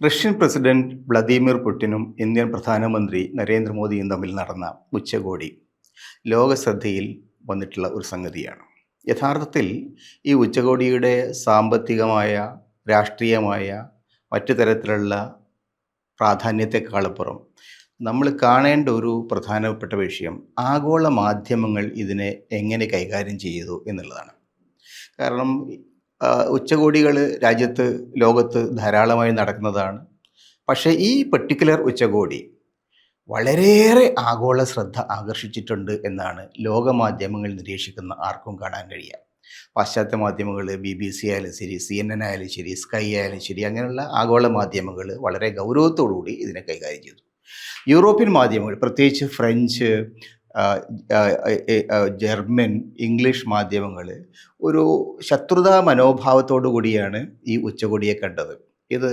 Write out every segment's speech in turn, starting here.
Russian president Vladimir പുടിനും Indian പ്രധാനമന്ത്രി നരേന്ദ്രമോദിയും തമ്മിൽ നടന്ന ഉച്ചകോടി ലോകശ്രദ്ധയിൽ വന്നിട്ടുള്ള ഒരു സംഗതിയാണ്. യഥാർത്ഥത്തിൽ ഈ ഉച്ചകോടിയുടെ സാമ്പത്തികമായ രാഷ്ട്രീയമായ മറ്റു തരത്തിലുള്ള പ്രാധാന്യത്തെക്കാളപ്പുറം നമ്മൾ കാണേണ്ട ഒരു പ്രധാനപ്പെട്ട വിഷയം ആഗോള മാധ്യമങ്ങൾ ഇതിനെ എങ്ങനെ കൈകാര്യം ചെയ്തു എന്നുള്ളതാണ്. കാരണം ഉച്ചകോടികൾ രാജ്യത്ത് ലോകത്ത് ധാരാളമായി നടക്കുന്നതാണ്. പക്ഷേ ഈ പെർട്ടിക്കുലർ ഉച്ചകോടി വളരെയേറെ ആഗോള ശ്രദ്ധ ആകർഷിച്ചിട്ടുണ്ട് എന്നാണ് ലോകമാധ്യമങ്ങൾ നിരീക്ഷിക്കുന്ന ആർക്കും കാണാൻ കഴിയുക. പാശ്ചാത്യ മാധ്യമങ്ങൾ ബി ബി സി ആയാലും ശരി സി എൻ എൻ ആയാലും ശരി സ്കൈ ആയാലും ശരി അങ്ങനെയുള്ള ആഗോള മാധ്യമങ്ങൾ വളരെ ഗൗരവത്തോടുകൂടി ഇതിനെ കൈകാര്യം ചെയ്തു. യൂറോപ്യൻ മാധ്യമങ്ങൾ പ്രത്യേകിച്ച് ഫ്രഞ്ച് ജർമ്മൻ ഇംഗ്ലീഷ് മാധ്യമങ്ങൾ ഒരു ശത്രുതാ മനോഭാവത്തോടു കൂടിയാണ് ഈ ഉച്ചകോടിയെ കണ്ടത്. ഇത്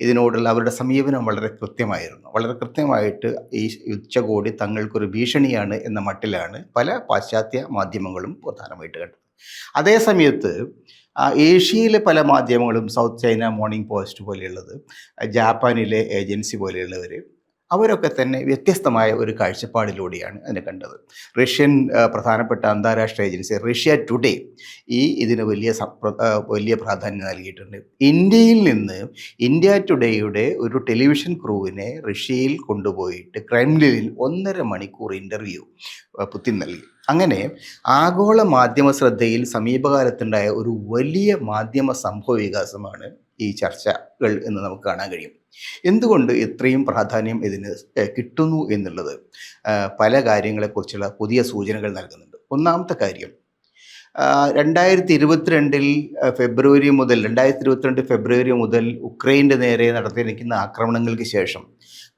ഇതിനോടുള്ള അവരുടെ സമീപനം വളരെ കൃത്യമായിരുന്നു. വളരെ കൃത്യമായിട്ട് ഈ ഉച്ചകോടി തങ്ങൾക്കൊരു ഭീഷണിയാണ് എന്ന മട്ടിലാണ് പല പാശ്ചാത്യ മാധ്യമങ്ങളും പ്രധാനമായിട്ട് കണ്ടത്. അതേ സമയത്ത് ഏഷ്യയിലെ പല മാധ്യമങ്ങളും സൗത്ത് ചൈന മോർണിംഗ് പോസ്റ്റ് പോലെയുള്ളത് ജാപ്പാനിലെ ഏജൻസി പോലെയുള്ളവർ അവരൊക്കെ തന്നെ വ്യത്യസ്തമായ ഒരു കാഴ്ചപ്പാടിലൂടെയാണ് അതിനെ കണ്ടത്. റഷ്യൻ പ്രധാനപ്പെട്ട അന്താരാഷ്ട്ര ഏജൻസി റഷ്യ ടുഡേ ഈ ഇതിന് വലിയ വലിയ പ്രാധാന്യം നൽകിയിട്ടുണ്ട്. ഇന്ത്യയിൽ നിന്ന് ഇന്ത്യ ടുഡേയുടെ ഒരു ടെലിവിഷൻ ക്രൂവിനെ റഷ്യയിൽ കൊണ്ടുപോയിട്ട് ക്രെംലിനിൽ ഒന്നര മണിക്കൂർ ഇന്റർവ്യൂ പുത്തിൻ നൽകി. അങ്ങനെ ആഗോള മാധ്യമ ശ്രദ്ധയിൽ സമീപകാലത്തുണ്ടായ ഒരു വലിയ മാധ്യമ സംഭവ വികാസമാണ് ഈ ചർച്ചകൾ എന്ന് നമുക്ക് കാണാൻ കഴിയും. എന്തുകൊണ്ട് ഇത്രയും പ്രാധാന്യം ഇതിന് കിട്ടുന്നു എന്നുള്ളത്? പല കാര്യങ്ങളെക്കുറിച്ചുള്ള പുതിയ സൂചനകൾ നൽകുന്നുണ്ട്. ഒന്നാമത്തെ കാര്യം രണ്ടായിരത്തി ഇരുപത്തിരണ്ടിൽ ഫെബ്രുവരി മുതൽ രണ്ടായിരത്തി ഇരുപത്തിരണ്ട് ഫെബ്രുവരി മുതൽ ഉക്രൈന്റെ നേരെ നടത്തിയിരിക്കുന്ന ആക്രമണങ്ങൾക്ക് ശേഷം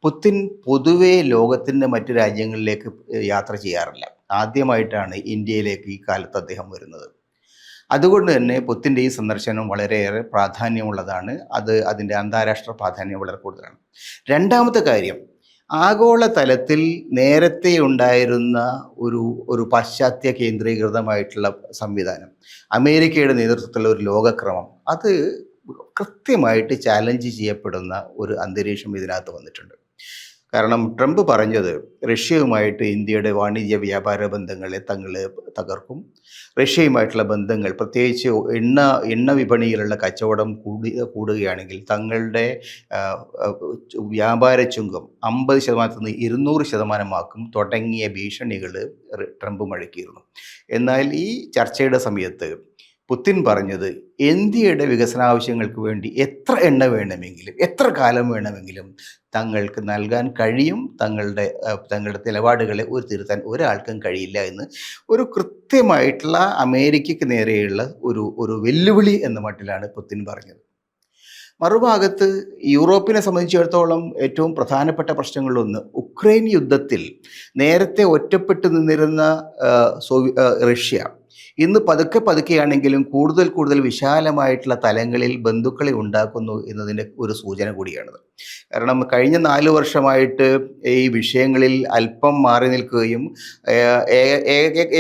പുത്തിൻ പൊതുവേ ലോകത്തിന്റെ മറ്റു രാജ്യങ്ങളിലേക്ക് യാത്ര ചെയ്യാറില്ല. ആദ്യമായിട്ടാണ് ഇന്ത്യയിലേക്ക് ഈ കാലത്ത് അദ്ദേഹം വരുന്നത്. അതുകൊണ്ട് തന്നെ പുത്തിന്റെ ഈ സന്ദർശനം വളരെയേറെ പ്രാധാന്യമുള്ളതാണ്. അത് അതിന്റെ അന്താരാഷ്ട്ര പ്രാധാന്യം വളരെ കൂടുതലാണ്. രണ്ടാമത്തെ കാര്യം ആഗോള തലത്തിൽ നേരത്തെ ഉണ്ടായിരുന്ന ഒരു ഒരു പാശ്ചാത്യ കേന്ദ്രീകൃതമായിട്ടുള്ള സംവിധാനം അമേരിക്കയുടെ നേതൃത്വത്തിലുള്ള ഒരു ലോകക്രമം അത് കൃത്യമായിട്ട് ചാലഞ്ച് ചെയ്യപ്പെടുന്ന ഒരു അന്തരീക്ഷം ഇതിനകത്ത് വന്നിട്ടുണ്ട്. കാരണം ട്രംപ് പറഞ്ഞത് റഷ്യയുമായിട്ട് ഇന്ത്യയുടെ വാണിജ്യ വ്യാപാര ബന്ധങ്ങളെ തങ്ങൾ തകർക്കും. റഷ്യയുമായിട്ടുള്ള ബന്ധങ്ങൾ പ്രത്യേകിച്ച് എണ്ണ എണ്ണ വിപണിയിലുള്ള കച്ചവടം കൂടി കൂടുകയാണെങ്കിൽ തങ്ങളുടെ വ്യാപാര ചുങ്കം അമ്പത് ശതമാനത്തിൽ നിന്ന് ഇരുന്നൂറ് ശതമാനമാക്കും തുടങ്ങിയ ഭീഷണികൾ ട്രംപ് മഴക്കിയിരുന്നു. എന്നാൽ ഈ ചർച്ചയുടെ സമയത്ത് പുത്തിൻ പറഞ്ഞത് ഇന്ത്യയുടെ വികസനാവശ്യങ്ങൾക്ക് വേണ്ടി എത്ര എണ്ണ വേണമെങ്കിലും എത്ര കാലം വേണമെങ്കിലും തങ്ങൾക്ക് നൽകാൻ കഴിയും തങ്ങളുടെ തങ്ങളുടെ നിലപാടുകളെ ഒരു തിരുത്താൻ ഒരാൾക്കും കഴിയില്ല എന്ന് ഒരു കൃത്യമായിട്ടുള്ള അമേരിക്കയ്ക്ക് നേരെയുള്ള ഒരു ഒരു വെല്ലുവിളി എന്ന മട്ടിലാണ് പുത്തിൻ പറഞ്ഞത്. മറുഭാഗത്ത് യൂറോപ്പിനെ സംബന്ധിച്ചിടത്തോളം ഏറ്റവും പ്രധാനപ്പെട്ട പ്രശ്നങ്ങളിലൊന്ന് ഉക്രൈൻ യുദ്ധത്തിൽ നേരത്തെ ഒറ്റപ്പെട്ടു നിന്നിരുന്ന റഷ്യ ഇന്ന് പതുക്കെ പതുക്കെയാണെങ്കിലും കൂടുതൽ കൂടുതൽ വിശാലമായിട്ടുള്ള തലങ്ങളിൽ ബന്ധുക്കളെ ഉണ്ടാക്കുന്നു എന്നതിന്റെ ഒരു സൂചന കൂടിയാണത്. കാരണം കഴിഞ്ഞ നാല് വർഷമായിട്ട് ഈ വിഷയങ്ങളിൽ അല്പം മാറി നിൽക്കുകയും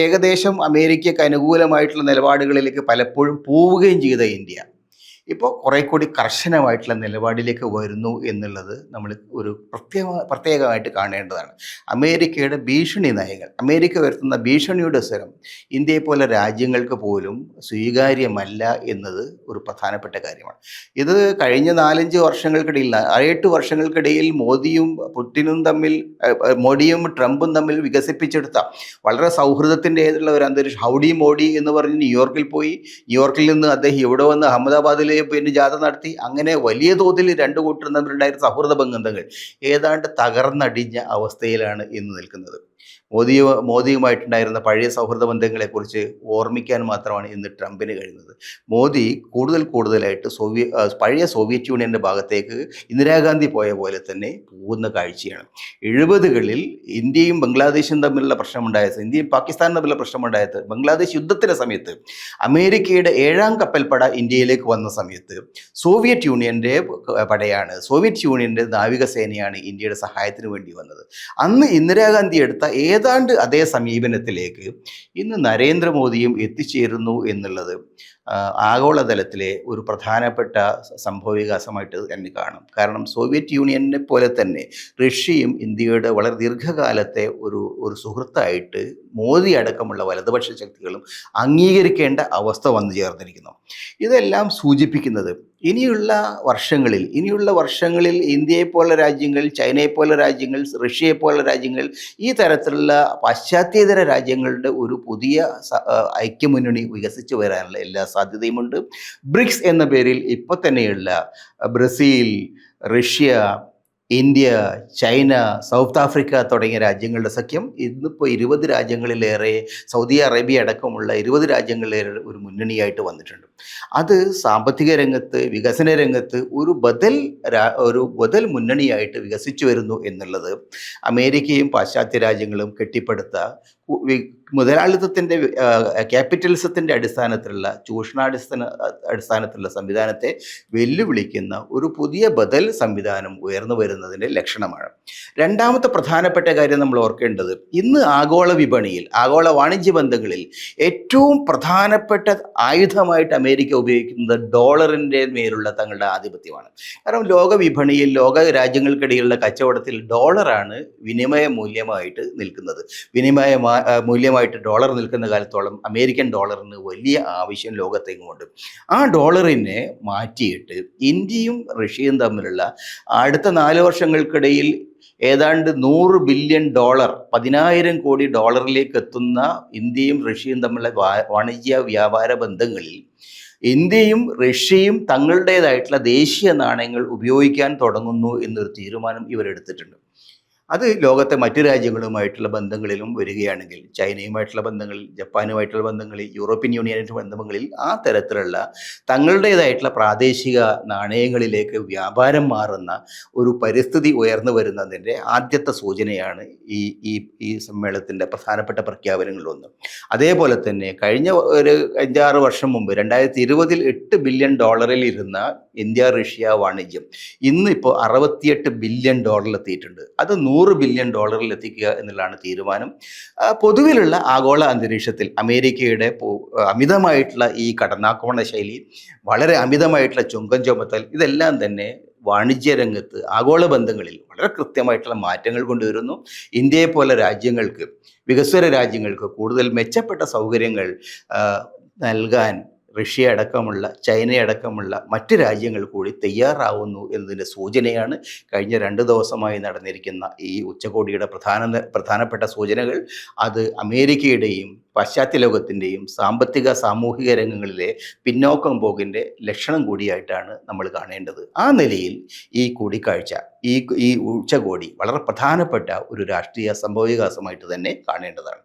ഏകദേശം അമേരിക്കയ്ക്ക് അനുകൂലമായിട്ടുള്ള നിലപാടുകളിലേക്ക് പലപ്പോഴും പോവുകയും ചെയ്ത ഇന്ത്യ. ഇപ്പോൾ കുറെ കൂടി കർശനമായിട്ടുള്ള നിലപാടിലേക്ക് വരുന്നു എന്നുള്ളത് നമ്മൾ ഒരു പ്രത്യേക പ്രത്യേകമായിട്ട് കാണേണ്ടതാണ്. അമേരിക്കയുടെ ഭീഷണി നയങ്ങൾ അമേരിക്ക വരുത്തുന്ന ഭീഷണിയുടെ സ്വരം ഇന്ത്യയെ പോലെ രാജ്യങ്ങൾക്ക് പോലും സ്വീകാര്യമല്ല എന്നത് ഒരു പ്രധാനപ്പെട്ട കാര്യമാണ്. ഇത് കഴിഞ്ഞ നാലഞ്ച് വർഷങ്ങൾക്കിടയിൽ ഏഴെട്ട് വർഷങ്ങൾക്കിടയിൽ മോദിയും പുടിനും തമ്മിൽ മോഡിയും ട്രംപും തമ്മിൽ വികസിപ്പിച്ചെടുത്ത വളരെ സൗഹൃദത്തിന്റെതായിട്ടുള്ള ഒരു അന്തരീക്ഷം. ഹൗഡി മോഡി എന്ന് പറഞ്ഞ് ന്യൂയോർക്കിൽ പോയി. ന്യൂയോർക്കിൽ നിന്ന് അദ്ദേഹം ഇവിടെ വന്ന് അഹമ്മദാബാദിൽ പിന്നെ ജാഥ നടത്തി. അങ്ങനെ വലിയ തോതിൽ രണ്ടു കൂട്ടരും തമ്മിലുണ്ടായിരുന്ന സൗഹൃദ ബന്ധങ്ങൾ ഏതാണ്ട് തകർന്നടിഞ്ഞ അവസ്ഥയിലാണ് ഇന്ന് നിൽക്കുന്നത്. മോദിയു മോദിയുമായിട്ടുണ്ടായിരുന്ന പഴയ സൗഹൃദ ബന്ധങ്ങളെക്കുറിച്ച് ഓർമ്മിക്കാൻ മാത്രമാണ് ഇന്ന് ട്രംപിന് കഴിയുന്നത്. മോദി കൂടുതൽ കൂടുതലായിട്ട് സോവിയ പഴയ സോവിയറ്റ് യൂണിയന്റെ ഭാഗത്തേക്ക് ഇന്ദിരാഗാന്ധി പോയ പോലെ തന്നെ പോകുന്ന കാഴ്ചയാണ്. എഴുപതുകളിൽ ഇന്ത്യയും ബംഗ്ലാദേശും തമ്മിലുള്ള പ്രശ്നമുണ്ടായത് ഇന്ത്യയും പാകിസ്ഥാനും തമ്മിലുള്ള പ്രശ്നമുണ്ടായത് ബംഗ്ലാദേശ് യുദ്ധത്തിന്റെ സമയത്ത് അമേരിക്കയുടെ ഏഴാം കപ്പൽപ്പട ഇന്ത്യയിലേക്ക് വന്ന സമയത്ത് സോവിയറ്റ് യൂണിയന്റെ പടയാണ് സോവിയറ്റ് യൂണിയന്റെ നാവികസേനയാണ് ഇന്ത്യയുടെ സഹായത്തിന് വേണ്ടി വന്നത്. അന്ന് ഇന്ദിരാഗാന്ധി എടുത്ത ഏതാണ്ട് അതേ സമീപനത്തിലേക്ക് ഇന്ന് നരേന്ദ്രമോദിയും എത്തിച്ചേരുന്നു എന്നുള്ളത് ആഗോളതലത്തിലെ ഒരു പ്രധാനപ്പെട്ട സംഭവവികാസമായിട്ട് തന്നെ കാണും. കാരണം സോവിയറ്റ് യൂണിയനെ പോലെ തന്നെ റഷ്യയും ഇന്ത്യയുടെ വളരെ ദീർഘകാലത്തെ ഒരു ഒരു സുഹൃത്തായിട്ട് മോദി അടക്കമുള്ള വലതുപക്ഷ ശക്തികളും അംഗീകരിക്കേണ്ട അവസ്ഥ വന്നു ചേർന്നിരിക്കുന്നു. ഇതെല്ലാം സൂചിപ്പിക്കുന്നത് ഇനിയുള്ള വർഷങ്ങളിൽ ഇനിയുള്ള വർഷങ്ങളിൽ ഇന്ത്യയെ പോലെ രാജ്യങ്ങൾ ചൈനയെ പോലെ രാജ്യങ്ങൾ റഷ്യയെ പോലെ രാജ്യങ്ങൾ ഈ തരത്തിലുള്ള പാശ്ചാത്യേതര രാജ്യങ്ങളുടെ ഒരു പുതിയ ഐക്യമുന്നണി വികസിച്ച് വരാനുള്ള എല്ലാ സാധ്യതയുമുണ്ട്. ബ്രിക്സ് എന്ന പേരിൽ ഇപ്പോൾ തന്നെയുള്ള Brazil Russia India China South Africa തുടങ്ങിയ രാജ്യങ്ങളുടെ സഖ്യം ഇന്നിപ്പോൾ ഇരുപത് രാജ്യങ്ങളിലേറെ സൗദി അറേബ്യ അടക്കമുള്ള ഇരുപത് രാജ്യങ്ങളിലേറെ ഒരു മുന്നണിയായിട്ട് വന്നിട്ടുണ്ട്. അത് സാമ്പത്തിക രംഗത്ത് വികസന രംഗത്ത് ഒരു ബദൽ ഒരു ബദൽ മുന്നണിയായിട്ട് വികസിച്ചു വരുന്നു എന്നുള്ളത് അമേരിക്കയും പാശ്ചാത്യ രാജ്യങ്ങളും കെട്ടിപ്പടുത്ത മുതലാളിത്തത്തിന്റെ ക്യാപിറ്റലിസത്തിന്റെ അടിസ്ഥാനത്തിലുള്ള ചൂഷണാടിസ്ഥാന അടിസ്ഥാനത്തിലുള്ള സംവിധാനത്തെ വെല്ലുവിളിക്കുന്ന ഒരു പുതിയ ബദൽ സംവിധാനം ഉയർന്നു വരുന്നതിന്റെ ലക്ഷണമാണ്. രണ്ടാമത്തെ പ്രധാനപ്പെട്ട കാര്യം നമ്മൾ ഓർക്കേണ്ടത് ഇന്ന് ആഗോള വിപണിയിൽ ആഗോള വാണിജ്യ ബന്ധങ്ങളിൽ ഏറ്റവും പ്രധാനപ്പെട്ട ആയുധമായിട്ട് അമേരിക്ക ഉപയോഗിക്കുന്നത് ഡോളറിന്റെ മേലുള്ള തങ്ങളുടെ ആധിപത്യമാണ്. കാരണം ലോക വിപണിയിൽ ലോക രാജ്യങ്ങൾക്കിടയിലുള്ള കച്ചവടത്തിൽ ഡോളറാണ് വിനിമയ മൂല്യമായിട്ട് നിൽക്കുന്നത്. വിനിമയ മൂല്യമായിട്ട് ഡോളർ നിൽക്കുന്ന കാലത്തോളം അമേരിക്കൻ ഡോളറിന് വലിയ ആവശ്യം ലോകത്തെങ്ങുമുണ്ട്. ആ ഡോളറിനെ മാറ്റിയിട്ട് ഇന്ത്യയും റഷ്യയും തമ്മിലുള്ള അടുത്ത നാല് വർഷങ്ങൾക്കിടയിൽ ഏതാണ്ട് നൂറ് ബില്യൺ ഡോളർ പതിനായിരം കോടി ഡോളറിലേക്ക് എത്തുന്ന ഇന്ത്യയും റഷ്യയും തമ്മിലുള്ള വാണിജ്യ വ്യാപാര ബന്ധങ്ങളിൽ ഇന്ത്യയും റഷ്യയും തങ്ങളുടേതായിട്ടുള്ള ദേശീയ നാണയങ്ങൾ ഉപയോഗിക്കാൻ തുടങ്ങുന്നു എന്നൊരു തീരുമാനം ഇവരെടുത്തിട്ടുണ്ട്. അത് ലോകത്തെ മറ്റു രാജ്യങ്ങളുമായിട്ടുള്ള ബന്ധങ്ങളിലും വരികയാണെങ്കിൽ ചൈനയുമായിട്ടുള്ള ബന്ധങ്ങളിൽ ജപ്പാനുമായിട്ടുള്ള ബന്ധങ്ങളിൽ യൂറോപ്യൻ യൂണിയനായിട്ടുള്ള ബന്ധങ്ങളിൽ ആ തരത്തിലുള്ള തങ്ങളുടേതായിട്ടുള്ള പ്രാദേശിക നാണയങ്ങളിലേക്ക് വ്യാപാരം മാറുന്ന ഒരു പരിസ്ഥിതി ഉയർന്നു വരുന്നതിന്റെ ആദ്യത്തെ സൂചനയാണ് ഈ ഈ ഈ സമ്മേളനത്തിന്റെ പ്രധാനപ്പെട്ട പ്രഖ്യാപനങ്ങളിലൊന്ന്. അതേപോലെ തന്നെ കഴിഞ്ഞ ഒരു അഞ്ചാറ് വർഷം മുമ്പ് രണ്ടായിരത്തി ഇരുപതിൽ എട്ട് ബില്യൺ ഡോളറിൽ ഇരുന്ന ഇന്ത്യ റഷ്യ വാണിജ്യം ഇന്നിപ്പോൾ അറുപത്തിയെട്ട് ബില്യൺ ഡോളറിലെത്തിയിട്ടുണ്ട് അത് ബില്യൺ ഡോളറിൽ എത്തിക്കുക എന്നുള്ളതാണ് തീരുമാനം. പൊതുവിലുള്ള ആഗോള അന്തരീക്ഷത്തിൽ അമേരിക്കയുടെ അമിതമായിട്ടുള്ള ഈ കടന്നാക്രമണ ശൈലി വളരെ അമിതമായിട്ടുള്ള ചുങ്കം ചുമത്തൽ ഇതെല്ലാം തന്നെ വാണിജ്യ രംഗത്ത് ആഗോള ബന്ധങ്ങളിൽ വളരെ കൃത്യമായിട്ടുള്ള മാറ്റങ്ങൾ കൊണ്ടുവരുന്നു. ഇന്ത്യയെ പോലെ രാജ്യങ്ങൾക്ക് വികസ്വര രാജ്യങ്ങൾക്ക് കൂടുതൽ മെച്ചപ്പെട്ട സൗകര്യങ്ങൾ നൽകാൻ റഷ്യ അടക്കമുള്ള ചൈന അടക്കമുള്ള മറ്റ് രാജ്യങ്ങൾ കൂടി തയ്യാറാവുന്നു എന്നതിന്റെ സൂചനയാണ് കഴിഞ്ഞ രണ്ട് ദിവസമായി നടന്നിരിക്കുന്ന ഈ ഉച്ചകോടിയുടെ പ്രധാന പ്രധാനപ്പെട്ട സൂചനകൾ. അത് അമേരിക്കയുടെയും പാശ്ചാത്യ ലോകത്തിന്റെയും സാമ്പത്തിക സാമൂഹിക രംഗങ്ങളിലെ പിന്നോക്കം പോകിന്റെ ലക്ഷണം കൂടിയായിട്ടാണ് നമ്മൾ കാണേണ്ടത്. ആ നിലയിൽ ഈ കൂടിക്കാഴ്ച ഈ ഈ ഉച്ചകോടി വളരെ പ്രധാനപ്പെട്ട ഒരു രാഷ്ട്രീയ സംഭവവികാസമായിട്ട് തന്നെ കാണേണ്ടതാണ്.